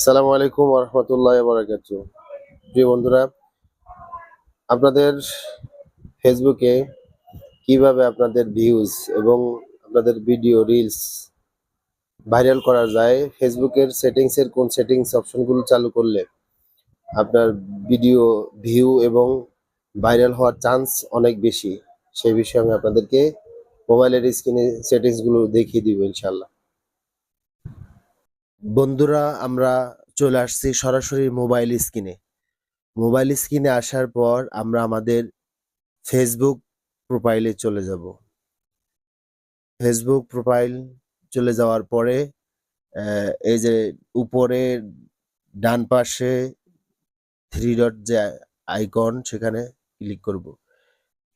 আসসালামু আলাইকুম রহমতুল্লাহ বারাকাত প্রিয় বন্ধুরা, আপনাদের ফেসবুকে কীভাবে আপনাদের ভিউজ এবং আপনাদের ভিডিও রিলস ভাইরাল করা যায় ফেসবুকের সেটিংসের কোন সেটিংস অপশনগুলো চালু করলে আপনার ভিডিও ভিউ এবং ভাইরাল হওয়ার চান্স অনেক বেশি, সেই বিষয়ে আমি আপনাদেরকে মোবাইলের স্ক্রিনে সেটিংসগুলো দেখিয়ে দিব ইনশাল্লাহ বন্ধুরা, আমরা চলে আসছি সরাসরি মোবাইল স্ক্রিনে মোবাইল স্ক্রিনে আসার পর আমরা আমাদের ফেসবুক প্রোফাইলে চলে যাব। ফেসবুক প্রোফাইল চলে যাওয়ার পরে এই যে উপরে ডান পাশে থ্রি ডট যে আইকন সেখানে ক্লিক করব।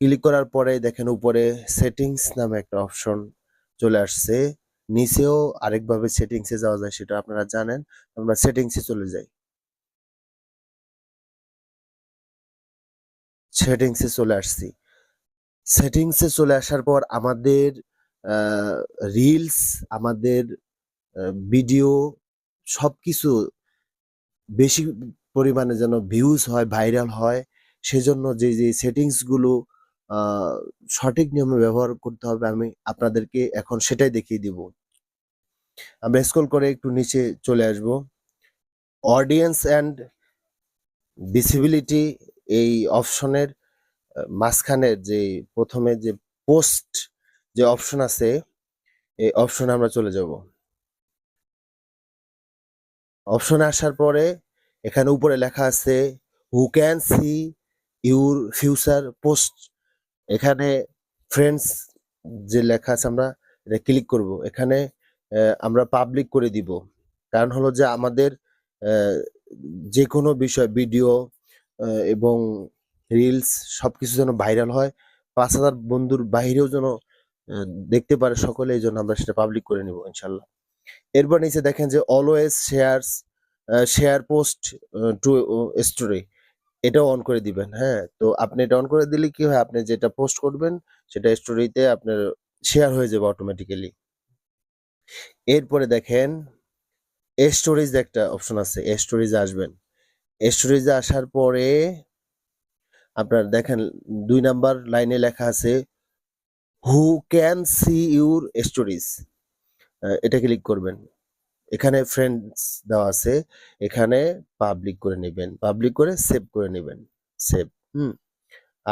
ক্লিক করার পরে দেখেন উপরে সেটিংস নামে একটা অপশন চলে আসছে। নিচেও আরেকভাবে সেটিংসে যাওয়া যায়, সেটা আপনারা জানেন। আমরা সেটিংসে চলে যাই। সেটিংসে চলে আসছি। সেটিংসে চলে আসার পর আমাদের রিলস, আমাদের ভিডিও সবকিছু বেশি পরিমাণে যেন ভিউজ হয়, ভাইরাল হয়, সেজন্য যে যে সেটিংসগুলো সঠিক নিয়মে ব্যবহার করতে হবে, আমি আপনাদেরকে এখন সেটাই দেখিয়ে দিব। আমরা স্ক্রল করে একটু নিচে চলে আসব। অডিয়েন্স অ্যান্ড ভিসিবিলিটি এই অপশনের মাঝখানের যে প্রথমে যে পোস্ট যে অপশন আছে, এই অপশনে আমরা চলে যাব। অপশনে আসার পরে এখানে উপরে লেখা আছে who can see your future post এখানে ফ্রেন্ডস যে লেখা আছে, আমরা এটা ক্লিক করব। এখানে আমরা পাবলিক করে দিব। কারণ হলো যে আমাদের যে কোনো বিষয় ভিডিও এবং রিলস সবকিছু যেন ভাইরাল হয়, পাঁচ হাজার বন্ধুর বাইরেও যেন দেখতে পারে সকলে, এই জন্য আমরা সেটা পাবলিক করে নিব, ইনশাল্লাহ। এরপর নিচে দেখেন যে always shares share post to story এটাও অন করে দিবেন হ্যাঁ? তো আপনি এটা অন করে দিলে কি হয়? আপনি যেটা পোস্ট করবেন, সেটা স্টোরিতে আপনার শেয়ার হয়ে যাবে অটোমেটিক্যালি এরপরে দেখেন স্টোরেজ একটা অপশন আছে স্টোরেজে আসবেন। স্টোরেজে আসার পরে আপনার দেখেন, দুই নাম্বার লাইনে লেখা আছে who can see your stories এটা ক্লিক করবেন। এখানে ফ্রেন্ডস দেওয়া আছে, এখানে পাবলিক করে নেবেন পাবলিক করে সেভ করে নেবেন সেভ হুম।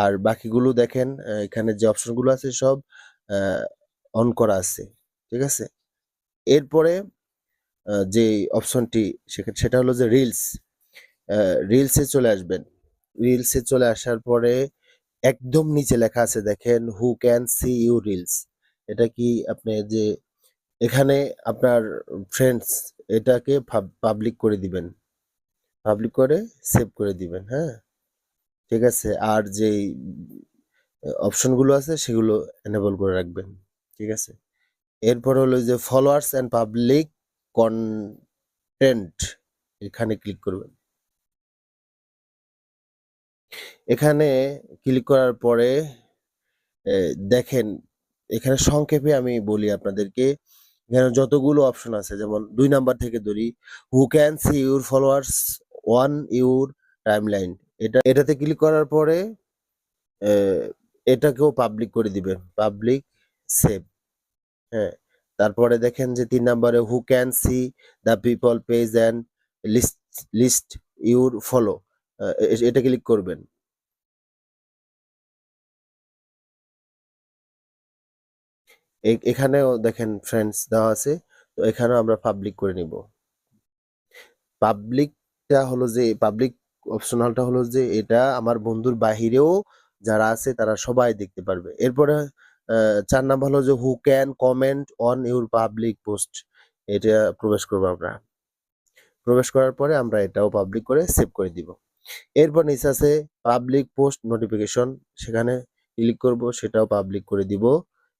আর বাকিগুলো দেখেন এখানে যে অপশনগুলো আছে সব অন করা আছে, ঠিক আছে? এরপরে যে অপশনটি সেটা হলো যে রিলস রিলসে চলে আসবেন। রিলসে চলে আসার পরে একদম নিচে লেখা আছে, দেখেন who can see you reels এটা কি আপনি যে এখানে আপনার ফ্রেন্ডস এটাকে পাবলিক করে দিবেন। পাবলিক করে সেভ করে দিবেন হ্যাঁ? ঠিক আছে? আর যেই অপশনগুলো আছে সেগুলো এনেবল করে রাখবেন। ঠিক আছে? এরপর হলো যে ফলোয়ার্স অ্যান্ড পাবলিক কন্টেন্ট এখানে ক্লিক করবেন। এখানে ক্লিক করার পরে দেখেন, এখানে সংক্ষেপে আমি বলি আপনাদেরকে, এখানে যতগুলো অপশন আছে, যেমন দুই নাম্বার থেকে ধরি who can see your followers on your timeline এটা, এটাতে ক্লিক করার পরে এটাকেও পাবলিক করে দিবেন পাবলিক সেভ হ্যাঁ তারপরে দেখেন যে তিন নম্বরে who can see the people page and list list your follow এটা ক্লিক করবেন। এখানেও দেখেন ফ্রেন্ডস দেওয়া আছে, তো এখানেও আমরা পাবলিক করে নিব। পাবলিকটা হলো যে পাবলিক অপশনালটা হলো যে, এটা আমার বন্ধুর বাহিরেও যারা আছে তারা সবাই দেখতে পারবে। এরপরে চার নাম্বার হলো যে who can comment on your public post এটা প্রবেশ করব আমরা। প্রবেশ করার পরে আমরা এটাও পাবলিক করে সেভ করে দিব। এরপর নিচে আছে পাবলিক পোস্ট নোটিফিকেশন সেখানে ক্লিক করব, সেটাও পাবলিক করে দিব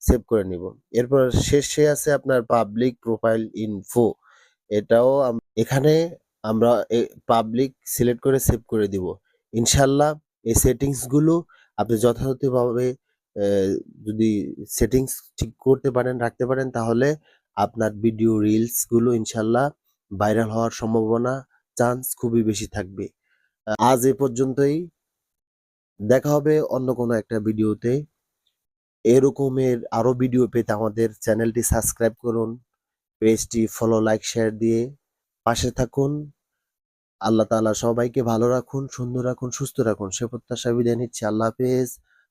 সেভ করে নিব। এরপর শেষে আছে আপনার পাবলিক প্রোফাইল ইনফো এটাও এখানে আমরা পাবলিক সিলেক্ট করে সেভ করে দিব। ইনশাল্লাহ এই সেটিংসগুলো আপনি যথাযথভাবে যদি সেটিংস ঠিক করতে পারেন, রাখতে পারেন, তাহলে আপনার ভিডিও রিলসগুলো ইনশাল্লাহ ভাইরাল হওয়ার সম্ভাবনা চান্স খুবই বেশি থাকবে। আজ এ পর্যন্তই। দেখা হবে অন্য কোনো একটা ভিডিওতে এরকমের আরও ভিডিও পেতে আমাদের চ্যানেলটি সাবস্ক্রাইব করুন পেজটি ফলো লাইক শেয়ার দিয়ে পাশে থাকুন। আল্লাহ তাআলা সবাইকে ভালো রাখুন, সুন্দর রাখুন, সুস্থ রাখুন। সে প্রত্যাশা বিদায় নিচ্ছি। আল্লাহ হাফেজ।